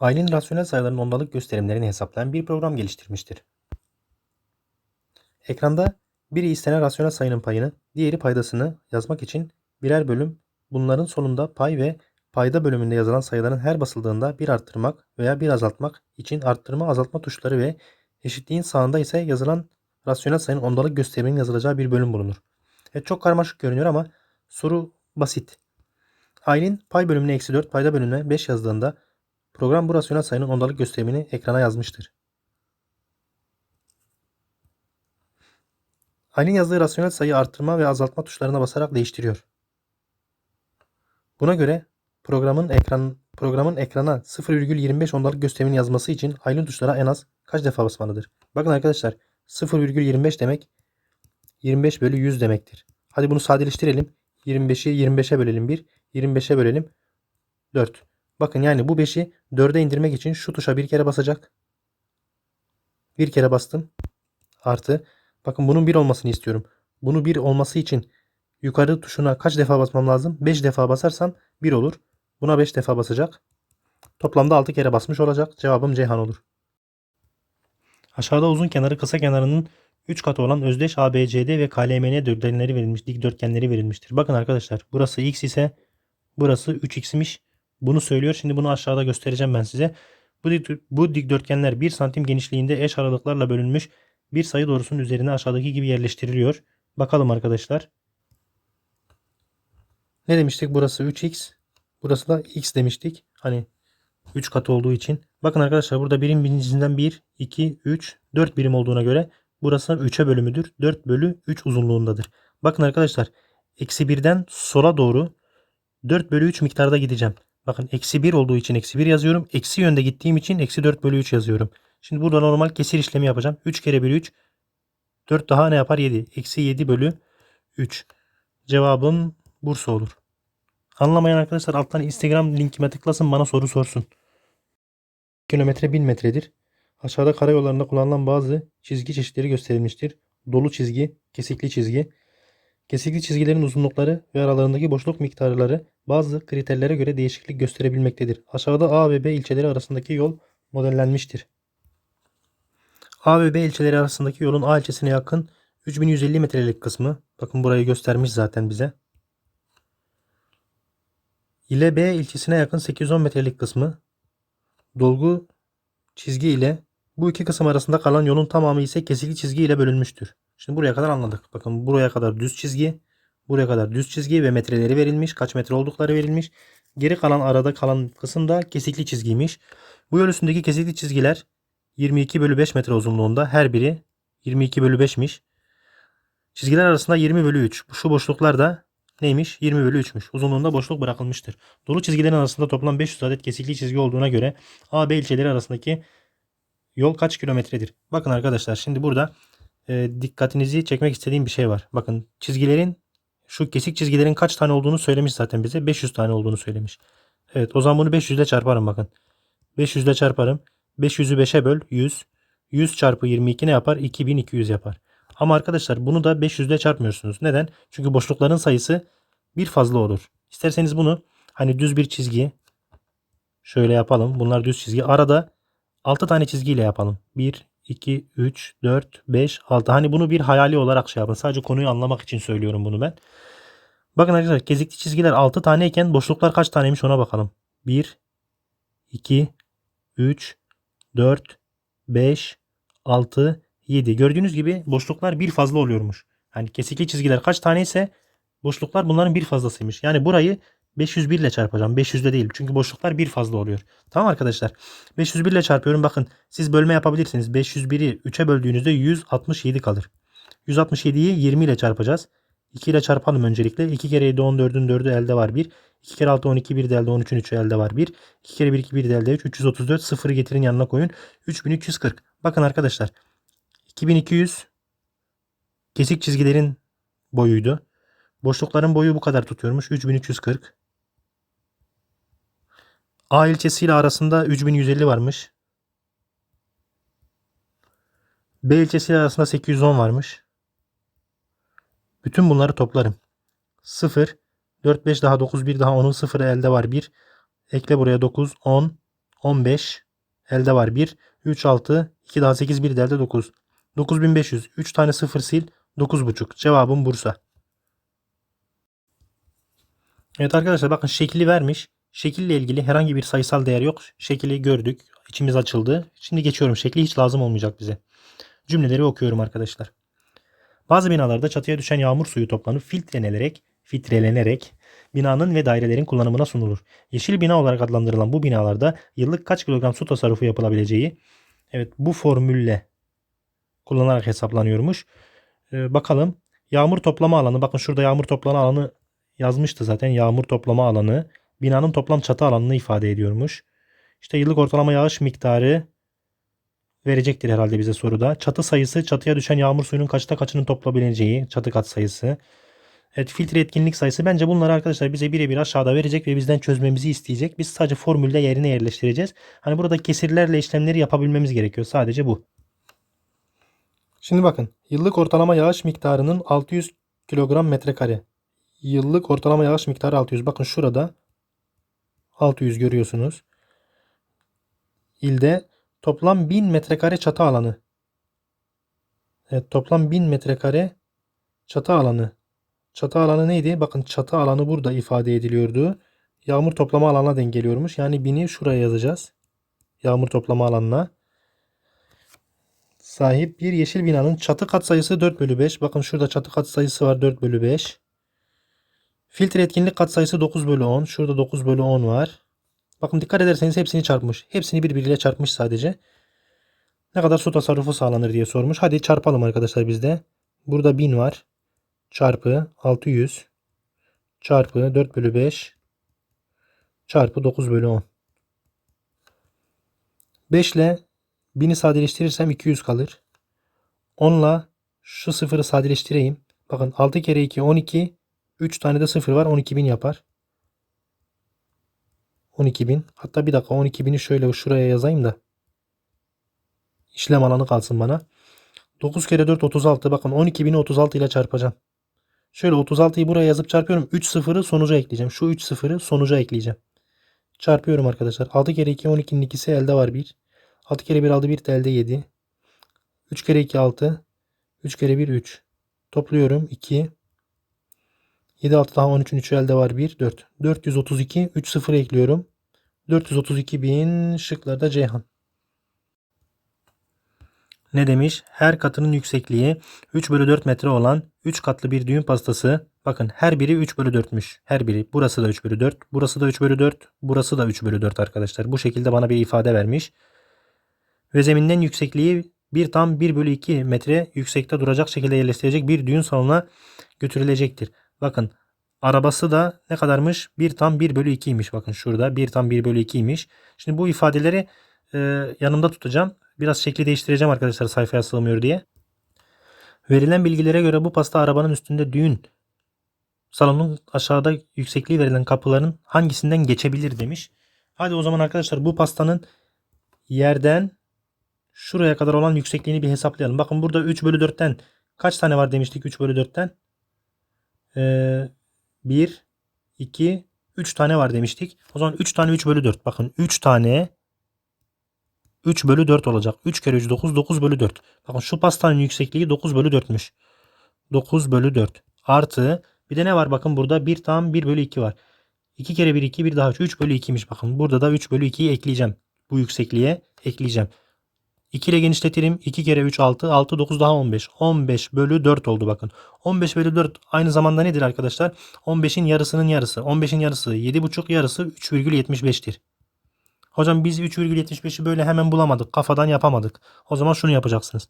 Aylin rasyonel sayıların ondalık gösterimlerini hesaplayan bir program geliştirmiştir. Ekranda biri istenen rasyonel sayının payını, diğeri paydasını yazmak için birer bölüm, bunların sonunda pay ve payda bölümünde yazılan sayıların her basıldığında bir arttırmak veya bir azaltmak için arttırma azaltma tuşları ve eşitliğin sağında ise yazılan rasyonel sayının ondalık gösteriminin yazılacağı bir bölüm bulunur. Evet, çok karmaşık görünüyor ama soru basit. Aylin pay bölümüne eksi 4, payda bölümüne 5 yazdığında program bu rasyonel sayının ondalık gösterimini ekrana yazmıştır. Aylin yazdığı rasyonel sayı arttırma ve azaltma tuşlarına basarak değiştiriyor. Buna göre programın ekran programın ekrana 0,25 ondalık gösterimini yazması için Aylin tuşlara en az kaç defa basmalıdır? Bakın arkadaşlar 0,25 demek 25 bölü 100 demektir. Hadi bunu sadeleştirelim. 25'i 25'e bölelim 1. 25'e bölelim 4. Bakın yani bu 5'i 4'e indirmek için şu tuşa bir kere basacak. Bir kere bastım. Artı. Bakın bunun 1 olmasını istiyorum. Bunu 1 olması için yukarı tuşuna kaç defa basmam lazım? 5 defa basarsam 1 olur. Buna 5 defa basacak. Toplamda 6 kere basmış olacak. Cevabım Ceyhan olur. Aşağıda uzun kenarı kısa kenarının 3 katı olan özdeş ABCD ve KLMN dörtgenleri verilmiş, dikdörtgenleri verilmiştir. Bakın arkadaşlar burası x ise burası 3x'miş. Bunu söylüyor. Şimdi bunu aşağıda göstereceğim ben size. Bu, dik, bu dikdörtgenler 1 santim genişliğinde eş aralıklarla bölünmüş bir sayı doğrusunun üzerine aşağıdaki gibi yerleştiriliyor. Bakalım arkadaşlar. Ne demiştik? Burası 3x. Burası da x demiştik. Hani 3 katı olduğu için. Bakın arkadaşlar burada birim birincisinden 1, 2, 3, 4 birim olduğuna göre burası 3'e bölümüdür. 4 bölü 3 uzunluğundadır. Bakın arkadaşlar eksi 1'den sola doğru 4 bölü 3 miktarda gideceğim. Bakın eksi 1 olduğu için eksi 1 yazıyorum. Eksi yönde gittiğim için eksi 4 bölü 3 yazıyorum. Şimdi burada normal kesir işlemi yapacağım. 3 kere 1 3. 4 daha ne yapar? 7. Eksi 7 bölü 3. Cevabım Bursa olur. Anlamayan arkadaşlar alttan Instagram linkime tıklasın bana soru sorsun. Kilometre 1000 metredir. Aşağıda karayollarında kullanılan bazı çizgi çeşitleri gösterilmiştir. Dolu çizgi, kesikli çizgi. Kesikli çizgilerin uzunlukları ve aralarındaki boşluk miktarları bazı kriterlere göre değişiklik gösterebilmektedir. Aşağıda A ve B ilçeleri arasındaki yol modellenmiştir. A ve B ilçeleri arasındaki yolun A ilçesine yakın 3150 metrelik kısmı. Bakın burayı göstermiş zaten bize. ile B ilçesine yakın 810 metrelik kısmı. Dolgu çizgi ile bu iki kısım arasında kalan yolun tamamı ise kesikli çizgi ile bölünmüştür. Şimdi buraya kadar anladık. Bakın buraya kadar düz çizgi, buraya kadar düz çizgi ve metreleri verilmiş. Kaç metre oldukları verilmiş. Geri kalan arada kalan kısım da kesikli çizgiymiş. Bu yol üstündeki kesikli çizgiler 22 bölü 5 metre uzunluğunda. Her biri 22 bölü 5'miş. Çizgiler arasında 20 bölü 3. Şu boşluklar da neymiş? 20 bölü 3'müş. Uzunluğunda boşluk bırakılmıştır. Dolu çizgilerin arasında toplam 500 adet kesikli çizgi olduğuna göre A, B ilçeleri arasındaki yol kaç kilometredir? Bakın arkadaşlar şimdi burada e, dikkatinizi çekmek istediğim bir şey var. Bakın çizgilerin şu kesik çizgilerin kaç tane olduğunu söylemiş zaten bize. 500 tane olduğunu söylemiş. Evet o zaman bunu 500 ile çarparım bakın. 500 ile çarparım. 500'ü 5'e böl 100. 100 çarpı 22 ne yapar? 2200 yapar. Ama arkadaşlar bunu da 500 ile çarpmıyorsunuz. Neden? Çünkü boşlukların sayısı bir fazla olur. İsterseniz bunu hani düz bir çizgi şöyle yapalım. Bunlar düz çizgi. Arada 6 tane çizgiyle yapalım. 1, 2, 3, 4, 5, 6. Hani bunu bir hayali olarak şey yapın. Sadece konuyu anlamak için söylüyorum bunu ben. Bakın arkadaşlar kezikli çizgiler 6 taneyken boşluklar kaç taneymiş ona bakalım. 1, 2, 3, 4, 5, 6, 7. Gördüğünüz gibi boşluklar bir fazla oluyormuş. Hani kesikli çizgiler kaç tane ise boşluklar bunların bir fazlasıymış. Yani burayı 501 ile çarpacağım. 500 ile değil. Çünkü boşluklar bir fazla oluyor. Tamam arkadaşlar. 501 ile çarpıyorum. Bakın siz bölme yapabilirsiniz. 501'i 3'e böldüğünüzde 167 kalır. 167'yi 20 ile çarpacağız. 2 ile çarpalım öncelikle. 2 kere 7 14'ün 4'ü elde var 1. 2 kere 6 12 1 de elde 13'ün 3'ü elde var 1. 2 kere 1 2 1 de elde 3. 334 0'ı getirin yanına koyun. 3340. Bakın arkadaşlar. 2200 kesik çizgilerin boyuydu. Boşlukların boyu bu kadar tutuyormuş. 3340. A ilçesiyle arasında 3150 varmış. B ilçesiyle arasında 810 varmış. Bütün bunları toplarım. 0, 4, 5 daha 9, 1 daha 10'un 0'ı elde var 1. Ekle buraya 9, 10, 15. Elde var 1. 3 6. 2 daha 8 1 de elde 9. 9500. 3 tane 0 sil. 9,5. Cevabım Bursa. Evet arkadaşlar bakın şekli vermiş. Şekille ilgili herhangi bir sayısal değer yok. Şekli gördük. İçimiz açıldı. Şimdi geçiyorum. Şekli hiç lazım olmayacak bize. Cümleleri okuyorum arkadaşlar. Bazı binalarda çatıya düşen yağmur suyu toplanıp filtrelenerek, filtrelenerek binanın ve dairelerin kullanımına sunulur. Yeşil bina olarak adlandırılan bu binalarda yıllık kaç kilogram su tasarrufu yapılabileceği evet bu formülle kullanarak hesaplanıyormuş. Ee, bakalım yağmur toplama alanı bakın şurada yağmur toplama alanı yazmıştı zaten yağmur toplama alanı binanın toplam çatı alanını ifade ediyormuş. İşte yıllık ortalama yağış miktarı verecektir herhalde bize soruda. Çatı sayısı çatıya düşen yağmur suyunun kaçta kaçının toplayabileceği çatı kat sayısı. Evet filtre etkinlik sayısı bence bunları arkadaşlar bize birebir aşağıda verecek ve bizden çözmemizi isteyecek. Biz sadece formülde yerine yerleştireceğiz. Hani burada kesirlerle işlemleri yapabilmemiz gerekiyor. Sadece bu. Şimdi bakın yıllık ortalama yağış miktarının 600 kilogram metrekare. Yıllık ortalama yağış miktarı 600. Bakın şurada 600 görüyorsunuz. İlde toplam 1000 metrekare çatı alanı. Evet toplam 1000 metrekare çatı alanı. Çatı alanı neydi? Bakın çatı alanı burada ifade ediliyordu. Yağmur toplama alanına denk geliyormuş. Yani 1000'i şuraya yazacağız. Yağmur toplama alanına. Sahip bir yeşil binanın çatı kat sayısı 4 bölü 5. Bakın şurada çatı kat sayısı var 4 bölü 5. Filtre etkinlik kat sayısı 9 bölü 10. Şurada 9 bölü 10 var. Bakın dikkat ederseniz hepsini çarpmış. Hepsini birbiriyle çarpmış sadece. Ne kadar su tasarrufu sağlanır diye sormuş. Hadi çarpalım arkadaşlar bizde. Burada 1000 var. Çarpı 600. Çarpı 4 bölü 5. Çarpı 9 bölü 10. 5 ile 1000'i sadeleştirirsem 200 kalır. 10 ile şu sıfırı sadeleştireyim. Bakın 6 kere 2 12. 3 tane de sıfır var 12.000 yapar. 12.000. Hatta bir dakika 12.000'i şöyle şuraya yazayım da. İşlem alanı kalsın bana. 9 kere 4 36. Bakın 12.000'i 36 ile çarpacağım. Şöyle 36'yı buraya yazıp çarpıyorum. 3 sıfırı sonuca ekleyeceğim. Şu 3 sıfırı sonuca ekleyeceğim. Çarpıyorum arkadaşlar. 6 kere 2 12'nin ikisi elde var 1. 6 kere 1 aldı 1 de elde 7. 3 kere 2 6. 3 kere 1 3. Topluyorum 2. 7 6 daha 13'ün 3'ü elde var 1 4. 432 3 0 ekliyorum. 432 bin şıklarda Ceyhan. Ne demiş? Her katının yüksekliği 3 bölü 4 metre olan 3 katlı bir düğün pastası. Bakın her biri 3 bölü 4'müş. Her biri. Burası da 3 bölü 4. Burası da 3 bölü 4. Burası da 3 bölü 4 arkadaşlar. Bu şekilde bana bir ifade vermiş. Ve zeminden yüksekliği bir tam 1 bölü 2 metre yüksekte duracak şekilde yerleştirecek bir düğün salonuna götürülecektir. Bakın arabası da ne kadarmış? 1 tam 1 bölü 2'ymiş. Bakın şurada 1 tam 1 bölü 2'ymiş. Şimdi bu ifadeleri e, yanımda tutacağım. Biraz şekli değiştireceğim arkadaşlar sayfaya sığmıyor diye. Verilen bilgilere göre bu pasta arabanın üstünde düğün salonun aşağıda yüksekliği verilen kapıların hangisinden geçebilir demiş. Hadi o zaman arkadaşlar bu pastanın yerden şuraya kadar olan yüksekliğini bir hesaplayalım. Bakın burada 3 bölü 4'ten kaç tane var demiştik 3 bölü 4'ten? Ee, 1, 2, 3 tane var demiştik. O zaman 3 tane 3 bölü 4. Bakın 3 tane 3 bölü 4 olacak. 3 kere 3 9 9 bölü 4. Bakın şu pastanın yüksekliği 9 bölü 4'müş. 9 bölü 4 artı bir de ne var bakın burada 1 tam 1 bölü 2 var. 2 kere 1 2 bir daha 3 3 bölü 2'ymiş bakın. Burada da 3 bölü 2'yi ekleyeceğim. Bu yüksekliğe ekleyeceğim. 2 ile genişletirim. 2 kere 3 6. 6 9 daha 15. 15 bölü 4 oldu bakın. 15 bölü 4 aynı zamanda nedir arkadaşlar? 15'in yarısının yarısı. 15'in yarısı 7,5 yarısı 3,75'tir. Hocam biz 3,75'i böyle hemen bulamadık. Kafadan yapamadık. O zaman şunu yapacaksınız.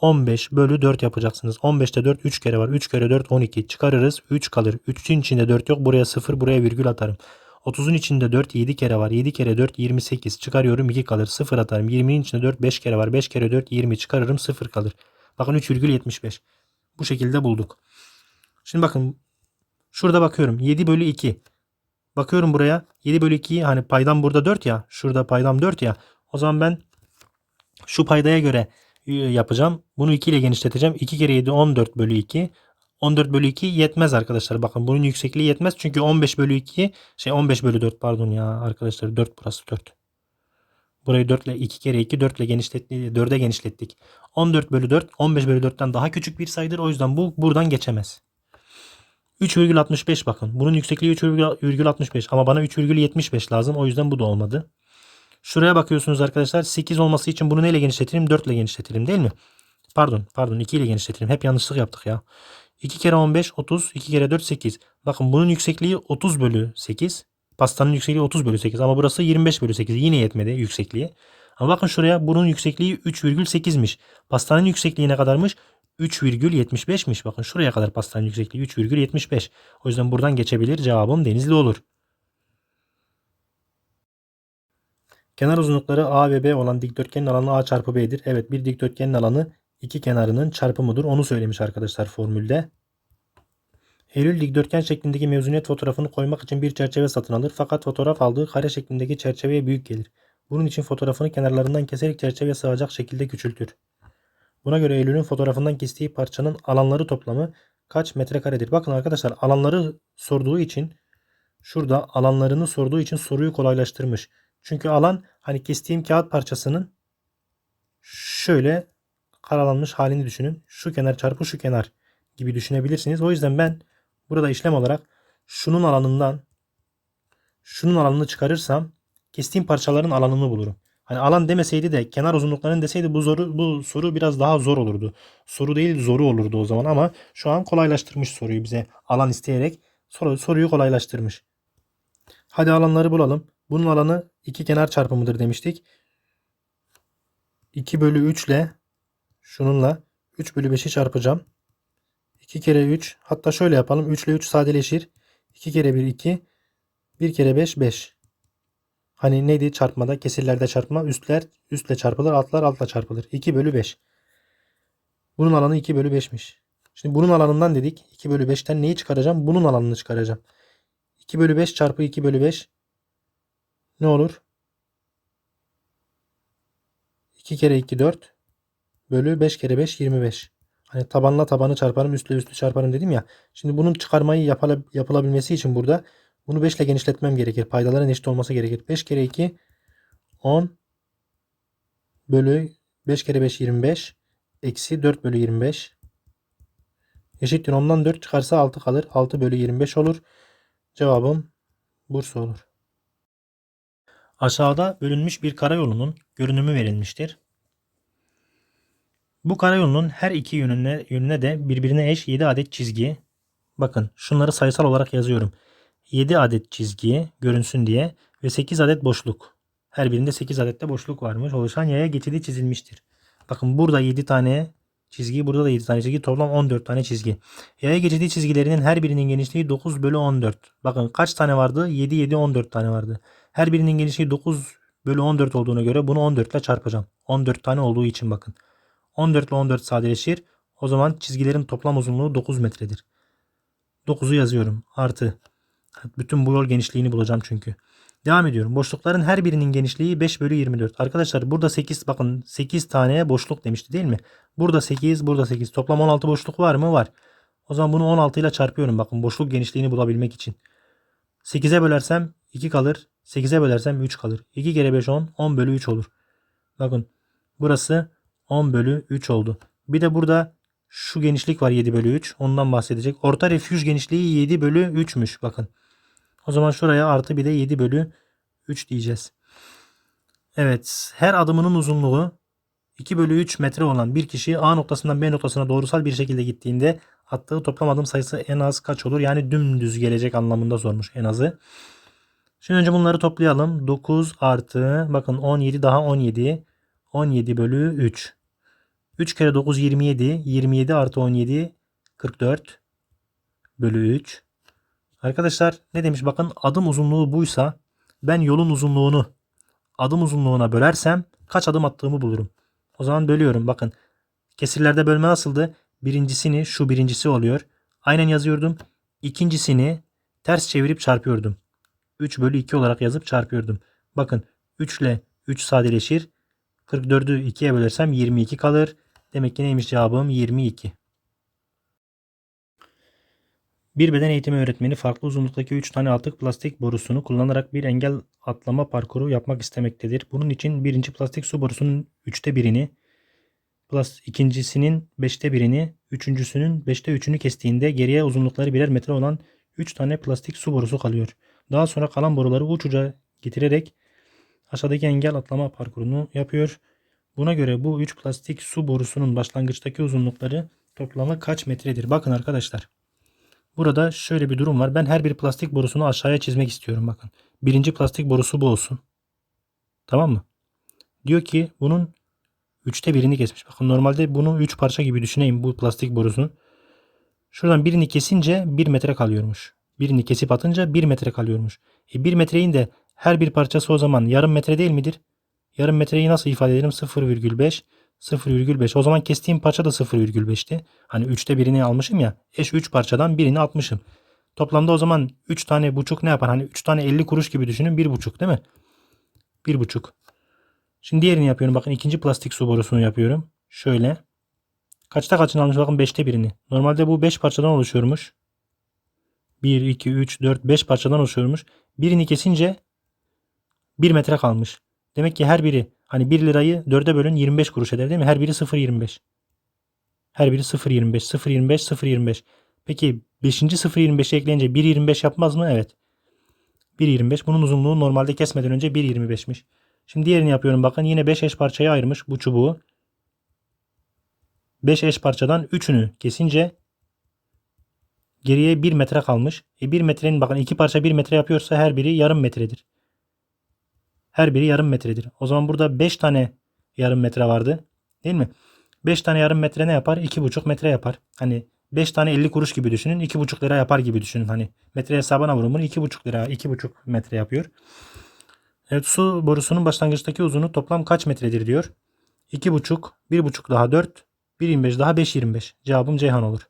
15 bölü 4 yapacaksınız. 15'te 4 3 kere var. 3 kere 4 12. Çıkarırız. 3 kalır. 3'ün içinde 4 yok. Buraya 0 buraya virgül atarım. 30'un içinde 4 7 kere var. 7 kere 4 28. Çıkarıyorum 2 kalır. 0 atarım. 20'nin içinde 4 5 kere var. 5 kere 4 20 çıkarırım 0 kalır. Bakın 3,75. Bu şekilde bulduk. Şimdi bakın şurada bakıyorum. 7 bölü 2. Bakıyorum buraya. 7 bölü 2'yi hani paydam burada 4 ya. Şurada paydam 4 ya. O zaman ben şu paydaya göre e, yapacağım. Bunu 2 ile genişleteceğim. 2 kere 7 14 bölü 2. 14 bölü 2 yetmez arkadaşlar. Bakın bunun yüksekliği yetmez. Çünkü 15 bölü 2 şey 15 bölü 4 pardon ya arkadaşlar 4 burası 4. Burayı 4 ile 2 kere 2 4 ile genişlettik. 4'e genişlettik. 14 bölü 4 15 bölü 4'ten daha küçük bir sayıdır. O yüzden bu buradan geçemez. 3,65 bakın. Bunun yüksekliği 3,65 ama bana 3,75 lazım. O yüzden bu da olmadı. Şuraya bakıyorsunuz arkadaşlar. 8 olması için bunu neyle genişletelim? 4 ile genişletelim değil mi? Pardon pardon 2 ile genişletelim. Hep yanlışlık yaptık ya. 2 kere 15 30 2 kere 4 8. Bakın bunun yüksekliği 30 bölü 8. Pastanın yüksekliği 30 bölü 8 ama burası 25 bölü 8. Yine yetmedi yüksekliği. Ama bakın şuraya bunun yüksekliği 3,8'miş. Pastanın yüksekliği ne kadarmış? 3,75'miş. Bakın şuraya kadar pastanın yüksekliği 3,75. O yüzden buradan geçebilir. Cevabım denizli olur. Kenar uzunlukları A ve B olan dikdörtgenin alanı A çarpı B'dir. Evet bir dikdörtgenin alanı iki kenarının çarpımıdır. Onu söylemiş arkadaşlar formülde. Eylül dikdörtgen şeklindeki mezuniyet fotoğrafını koymak için bir çerçeve satın alır. Fakat fotoğraf aldığı kare şeklindeki çerçeveye büyük gelir. Bunun için fotoğrafını kenarlarından keserek çerçeveye sığacak şekilde küçültür. Buna göre Eylül'ün fotoğrafından kestiği parçanın alanları toplamı kaç metrekaredir? Bakın arkadaşlar alanları sorduğu için şurada alanlarını sorduğu için soruyu kolaylaştırmış. Çünkü alan hani kestiğim kağıt parçasının şöyle karalanmış halini düşünün. Şu kenar çarpı şu kenar gibi düşünebilirsiniz. O yüzden ben burada işlem olarak şunun alanından şunun alanını çıkarırsam kestiğim parçaların alanını bulurum. Hani alan demeseydi de kenar uzunluklarını deseydi bu soru bu soru biraz daha zor olurdu. Soru değil zoru olurdu o zaman ama şu an kolaylaştırmış soruyu bize alan isteyerek soru, soruyu kolaylaştırmış. Hadi alanları bulalım. Bunun alanı iki kenar çarpımıdır demiştik. 2 bölü 3 ile şununla 3 bölü 5'i çarpacağım. 2 kere 3 hatta şöyle yapalım. 3 ile 3 sadeleşir. 2 kere 1 2. 1 kere 5 5. Hani neydi çarpmada? Kesirlerde çarpma. Üstler üstle çarpılır. Altlar altla çarpılır. 2 bölü 5. Bunun alanı 2 bölü 5'miş. Şimdi bunun alanından dedik. 2 bölü 5'ten neyi çıkaracağım? Bunun alanını çıkaracağım. 2 bölü 5 çarpı 2 bölü 5 ne olur? 2 kere 2 4 bölü 5 kere 5 25. Hani tabanla tabanı çarparım üstle üstü çarparım dedim ya. Şimdi bunun çıkarmayı yapala, yapılabilmesi için burada bunu 5 ile genişletmem gerekir. Paydaların eşit olması gerekir. 5 kere 2 10 bölü 5 kere 5 25 eksi 4 bölü 25 eşittir 10'dan 4 çıkarsa 6 kalır. 6 bölü 25 olur. Cevabım Bursa olur. Aşağıda bölünmüş bir karayolunun görünümü verilmiştir. Bu karayolunun her iki yönüne, yönüne de birbirine eş 7 adet çizgi. Bakın şunları sayısal olarak yazıyorum. 7 adet çizgi görünsün diye ve 8 adet boşluk. Her birinde 8 adet de boşluk varmış. Oluşan yaya geçidi çizilmiştir. Bakın burada 7 tane çizgi, burada da 7 tane çizgi. Toplam 14 tane çizgi. Yaya geçidi çizgilerinin her birinin genişliği 9 bölü 14. Bakın kaç tane vardı? 7, 7, 14 tane vardı. Her birinin genişliği 9 bölü 14 olduğuna göre bunu 14 ile çarpacağım. 14 tane olduğu için bakın. 14 ile 14 sadeleşir. O zaman çizgilerin toplam uzunluğu 9 metredir. 9'u yazıyorum. Artı. Bütün bu yol genişliğini bulacağım çünkü. Devam ediyorum. Boşlukların her birinin genişliği 5 bölü 24. Arkadaşlar burada 8 bakın 8 tane boşluk demişti değil mi? Burada 8 burada 8. Toplam 16 boşluk var mı? Var. O zaman bunu 16 ile çarpıyorum. Bakın boşluk genişliğini bulabilmek için. 8'e bölersem 2 kalır. 8'e bölersem 3 kalır. 2 kere 5 10. 10 bölü 3 olur. Bakın burası 10 bölü 3 oldu. Bir de burada şu genişlik var 7 bölü 3. Ondan bahsedecek. Orta refüj genişliği 7 bölü 3'müş. Bakın. O zaman şuraya artı bir de 7 bölü 3 diyeceğiz. Evet. Her adımının uzunluğu 2 bölü 3 metre olan bir kişi A noktasından B noktasına doğrusal bir şekilde gittiğinde attığı toplam adım sayısı en az kaç olur? Yani dümdüz gelecek anlamında sormuş en azı. Şimdi önce bunları toplayalım. 9 artı bakın 17 daha 17. 17 bölü 3. 3 kere 9 27. 27 artı 17 44 bölü 3. Arkadaşlar ne demiş bakın adım uzunluğu buysa ben yolun uzunluğunu adım uzunluğuna bölersem kaç adım attığımı bulurum. O zaman bölüyorum bakın. Kesirlerde bölme nasıldı? Birincisini şu birincisi oluyor. Aynen yazıyordum. İkincisini ters çevirip çarpıyordum. 3 bölü 2 olarak yazıp çarpıyordum. Bakın 3 ile 3 sadeleşir. 44'ü 2'ye bölersem 22 kalır. Demek ki neymiş cevabım? 22. Bir beden eğitimi öğretmeni farklı uzunluktaki 3 tane atık plastik borusunu kullanarak bir engel atlama parkuru yapmak istemektedir. Bunun için birinci plastik su borusunun 3'te birini, plus ikincisinin 5'te birini, üçüncüsünün 5'te 3'ünü kestiğinde geriye uzunlukları birer metre olan 3 tane plastik su borusu kalıyor. Daha sonra kalan boruları uç uca getirerek aşağıdaki engel atlama parkurunu yapıyor. Buna göre bu 3 plastik su borusunun başlangıçtaki uzunlukları toplamı kaç metredir? Bakın arkadaşlar. Burada şöyle bir durum var. Ben her bir plastik borusunu aşağıya çizmek istiyorum bakın. Birinci plastik borusu bu olsun. Tamam mı? Diyor ki bunun üçte birini kesmiş. Bakın normalde bunu üç parça gibi düşüneyim bu plastik borusunu. Şuradan birini kesince bir metre kalıyormuş. Birini kesip atınca bir metre kalıyormuş. E bir metreyin de her bir parçası o zaman yarım metre değil midir? Yarım metreyi nasıl ifade edelim? 0,5 0,5. O zaman kestiğim parça da 0,5'ti. Hani 3'te birini almışım ya. Eş 3 parçadan birini atmışım. Toplamda o zaman 3 tane buçuk ne yapar? Hani 3 tane 50 kuruş gibi düşünün. 1 buçuk değil mi? 1 buçuk. Şimdi diğerini yapıyorum. Bakın ikinci plastik su borusunu yapıyorum. Şöyle. Kaçta kaçını almış? Bakın 5'te birini. Normalde bu 5 parçadan oluşuyormuş. 1, 2, 3, 4, 5 parçadan oluşuyormuş. Birini kesince 1 metre kalmış. Demek ki her biri hani 1 lirayı 4'e bölün 25 kuruş eder değil mi? Her biri 0.25. Her biri 0.25, 0.25, 0.25. Peki 5. 0.25'e ekleyince 1.25 yapmaz mı? Evet. 1.25. Bunun uzunluğu normalde kesmeden önce 1.25'miş. Şimdi diğerini yapıyorum bakın. Yine 5 eş parçaya ayırmış bu çubuğu. 5 eş parçadan 3'ünü kesince geriye 1 metre kalmış. E 1 metrenin bakın 2 parça 1 metre yapıyorsa her biri yarım metredir. Her biri yarım metredir. O zaman burada 5 tane yarım metre vardı. Değil mi? 5 tane yarım metre ne yapar? 2,5 metre yapar. Hani 5 tane 50 kuruş gibi düşünün. 2,5 lira yapar gibi düşünün. Hani metre hesabına vurun bunu 2,5 lira 2,5 metre yapıyor. Evet su borusunun başlangıçtaki uzunluğu toplam kaç metredir diyor. 2,5 1,5 daha 4 1,25 daha 5,25. Cevabım Ceyhan olur.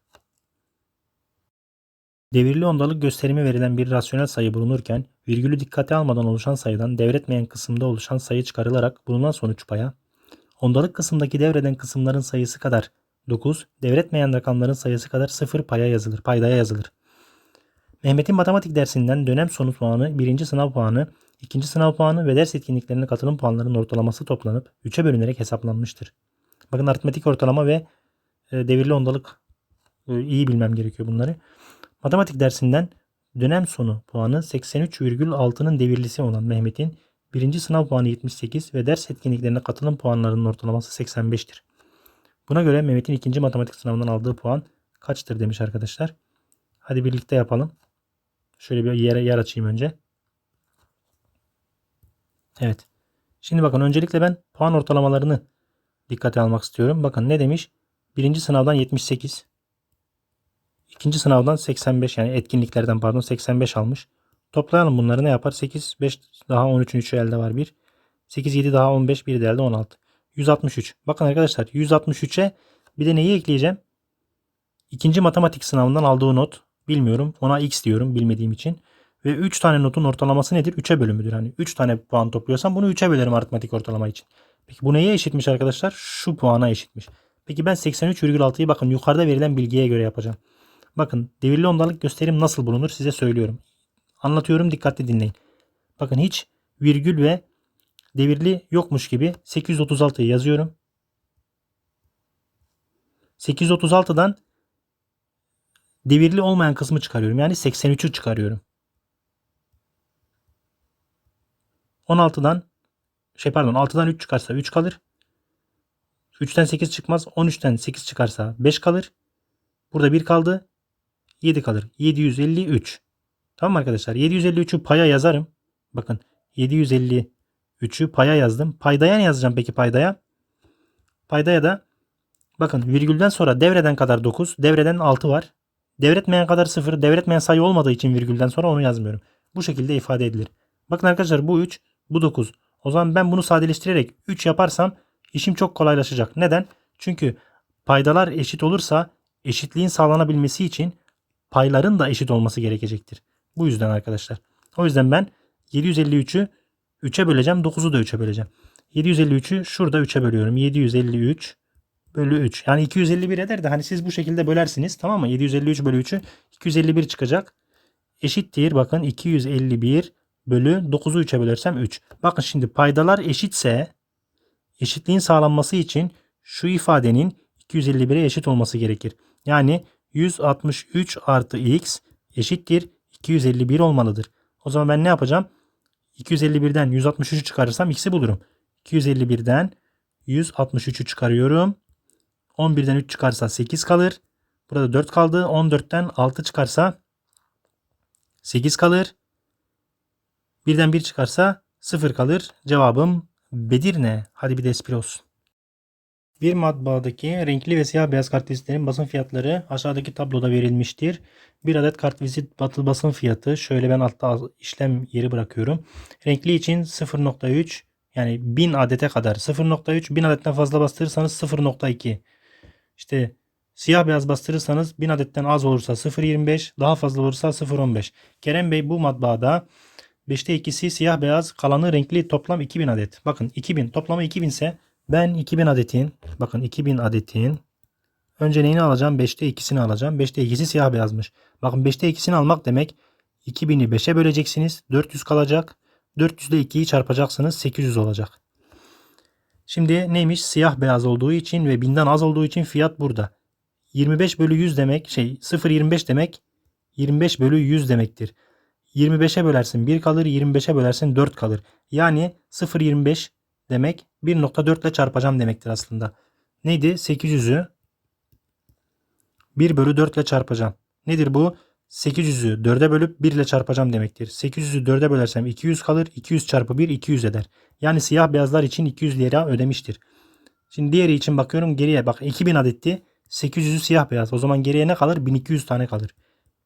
Devirli ondalık gösterimi verilen bir rasyonel sayı bulunurken virgülü dikkate almadan oluşan sayıdan devretmeyen kısımda oluşan sayı çıkarılarak bulunan sonuç paya, ondalık kısımdaki devreden kısımların sayısı kadar 9, devretmeyen rakamların sayısı kadar 0 paya yazılır, paydaya yazılır. Mehmet'in matematik dersinden dönem sonu puanı, birinci sınav puanı, ikinci sınav puanı ve ders etkinliklerine katılım puanlarının ortalaması toplanıp 3'e bölünerek hesaplanmıştır. Bakın aritmetik ortalama ve e, devirli ondalık e, iyi bilmem gerekiyor bunları. Matematik dersinden dönem sonu puanı 83,6'nın devirlisi olan Mehmet'in birinci sınav puanı 78 ve ders etkinliklerine katılım puanlarının ortalaması 85'tir. Buna göre Mehmet'in ikinci matematik sınavından aldığı puan kaçtır demiş arkadaşlar. Hadi birlikte yapalım. Şöyle bir yere yer açayım önce. Evet. Şimdi bakın öncelikle ben puan ortalamalarını dikkate almak istiyorum. Bakın ne demiş? Birinci sınavdan 78. İkinci sınavdan 85 yani etkinliklerden pardon 85 almış. Toplayalım bunları ne yapar? 8, 5 daha 13'ün 3'ü elde var 1. 8, 7 daha 15, 1 de elde 16. 163. Bakın arkadaşlar 163'e bir de neyi ekleyeceğim? İkinci matematik sınavından aldığı not. Bilmiyorum. Ona x diyorum bilmediğim için. Ve 3 tane notun ortalaması nedir? 3'e bölümüdür. Hani 3 tane puan topluyorsam bunu 3'e bölerim aritmetik ortalama için. Peki bu neye eşitmiş arkadaşlar? Şu puana eşitmiş. Peki ben 83,6'yı bakın yukarıda verilen bilgiye göre yapacağım. Bakın devirli ondalık gösterim nasıl bulunur size söylüyorum. Anlatıyorum dikkatli dinleyin. Bakın hiç virgül ve devirli yokmuş gibi 836'yı yazıyorum. 836'dan devirli olmayan kısmı çıkarıyorum. Yani 83'ü çıkarıyorum. 16'dan şey pardon 6'dan 3 çıkarsa 3 kalır. 3'ten 8 çıkmaz. 13'ten 8 çıkarsa 5 kalır. Burada 1 kaldı. 7 kalır. 753. Tamam arkadaşlar? 753'ü paya yazarım. Bakın 753'ü paya yazdım. Paydaya ne yazacağım peki paydaya? Paydaya da bakın virgülden sonra devreden kadar 9, devreden 6 var. Devretmeyen kadar 0, devretmeyen sayı olmadığı için virgülden sonra onu yazmıyorum. Bu şekilde ifade edilir. Bakın arkadaşlar bu 3, bu 9. O zaman ben bunu sadeleştirerek 3 yaparsam işim çok kolaylaşacak. Neden? Çünkü paydalar eşit olursa eşitliğin sağlanabilmesi için payların da eşit olması gerekecektir. Bu yüzden arkadaşlar. O yüzden ben 753'ü 3'e böleceğim. 9'u da 3'e böleceğim. 753'ü şurada 3'e bölüyorum. 753 bölü 3. Yani 251 eder de hani siz bu şekilde bölersiniz tamam mı? 753 bölü 3'ü 251 çıkacak. Eşittir bakın 251 bölü 9'u 3'e bölersem 3. Bakın şimdi paydalar eşitse eşitliğin sağlanması için şu ifadenin 251'e eşit olması gerekir. Yani 163 artı x eşittir 251 olmalıdır. O zaman ben ne yapacağım? 251'den 163'ü çıkarırsam x'i bulurum. 251'den 163'ü çıkarıyorum. 11'den 3 çıkarsa 8 kalır. Burada 4 kaldı. 14'ten 6 çıkarsa 8 kalır. Birden 1 çıkarsa 0 kalır. Cevabım Bedirne. Hadi bir de espri olsun. Bir matbaadaki renkli ve siyah beyaz kartvizitlerin basın fiyatları aşağıdaki tabloda verilmiştir. Bir adet kartvizit batıl basın fiyatı şöyle ben altta işlem yeri bırakıyorum. Renkli için 0.3 yani 1000 adete kadar 0.3 1000 adetten fazla bastırırsanız 0.2 işte siyah beyaz bastırırsanız 1000 adetten az olursa 0.25 daha fazla olursa 0.15 Kerem Bey bu matbaada 5'te ikisi siyah beyaz kalanı renkli toplam 2000 adet. Bakın 2000 toplamı 2000 ise ben 2000 adetin bakın 2000 adetin önce neyini alacağım? 5'te ikisini alacağım. 5'te ikisi siyah beyazmış. Bakın 5'te ikisini almak demek 2000'i 5'e böleceksiniz. 400 kalacak. 400 ile 2'yi çarpacaksınız. 800 olacak. Şimdi neymiş? Siyah beyaz olduğu için ve 1000'den az olduğu için fiyat burada. 25 bölü 100 demek şey 0.25 demek 25 bölü 100 demektir. 25'e bölersin 1 kalır 25'e bölersin 4 kalır. Yani 0.25 demek 1.4 ile çarpacağım demektir aslında. Neydi? 800'ü 1 bölü 4 ile çarpacağım. Nedir bu? 800'ü 4'e bölüp 1 ile çarpacağım demektir. 800'ü 4'e bölersem 200 kalır. 200 çarpı 1 200 eder. Yani siyah beyazlar için 200 lira ödemiştir. Şimdi diğeri için bakıyorum geriye. Bak 2000 adetti. 800'ü siyah beyaz. O zaman geriye ne kalır? 1200 tane kalır.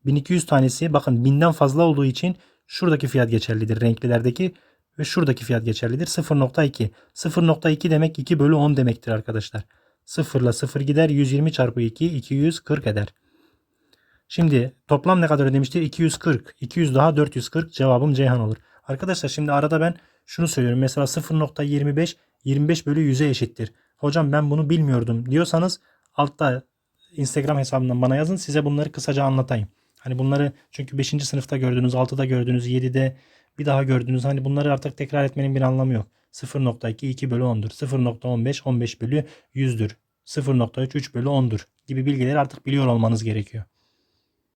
1200 tanesi bakın 1000'den fazla olduğu için şuradaki fiyat geçerlidir. Renklilerdeki ve şuradaki fiyat geçerlidir. 0.2. 0.2 demek 2 bölü 10 demektir arkadaşlar. 0 ile 0 gider. 120 çarpı 2 240 eder. Şimdi toplam ne kadar ödemiştir? 240. 200 daha 440 cevabım Ceyhan olur. Arkadaşlar şimdi arada ben şunu söylüyorum. Mesela 0.25 25 bölü 100'e eşittir. Hocam ben bunu bilmiyordum diyorsanız altta Instagram hesabından bana yazın. Size bunları kısaca anlatayım. Hani bunları çünkü 5. sınıfta gördünüz, 6'da gördünüz, 7'de bir daha gördünüz. Hani bunları artık tekrar etmenin bir anlamı yok. 0.2 2 bölü 10'dur. 0.15 15 bölü 100'dür. 0.3 3 bölü 10'dur gibi bilgileri artık biliyor olmanız gerekiyor.